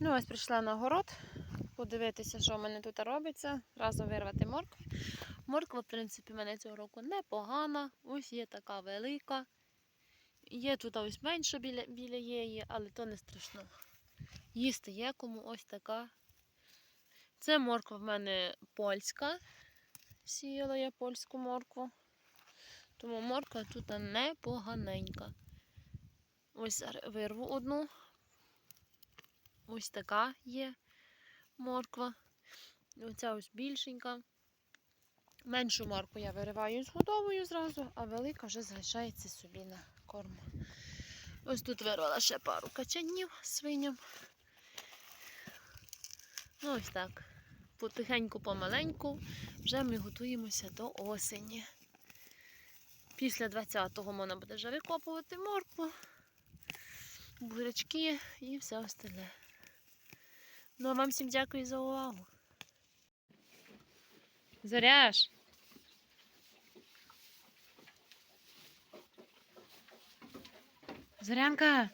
Ну, ось прийшла на город подивитися, що в мене тут робиться. Разом вирвати моркву. Морква, в принципі, в мене цього року непогана. Ось є така велика. Є тут ось менше біля, біля її, але то не страшно. Їсти є кому ось така. Це морква в мене польська. Сіяла я польську моркву. Тому морква тут непоганенька. Ось вирву одну. Ось така є морква. Оця ось більшенька. Меншу моркву я вириваю з годовою зразу, а велика вже залишається собі на корм. Ось тут вирвала ще пару качанів свиням. Ну, ось так. Потихеньку, помаленьку вже ми готуємося до осені. Після 20-го можна буде вже викопувати моркву, бурячки і все остальне. Ну, а вам всім дякую за увагу. Зоряш. Зорянка.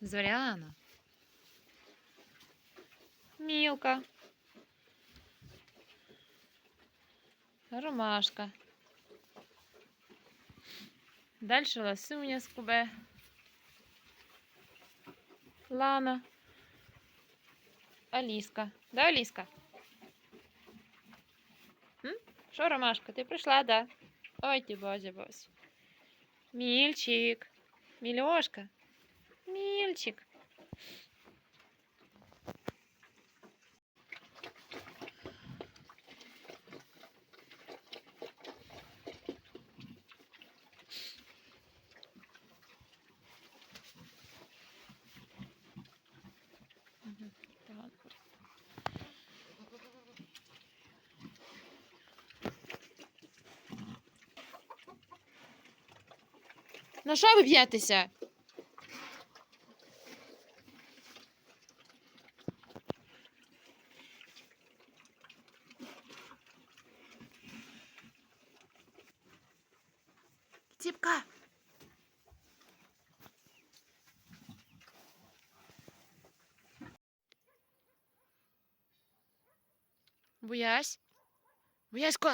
Зоряна. Мілка. Ромашка. Дальше ласуня скубе. Лана. Аліска. Да, Аліска? М? Що, Ромашка, ти прийшла, да? Ой, ти бозі бозі. Мільчик. Мільошка. Мільчик. На що ви б'єтеся? Ціпка. Буясь? Буясько.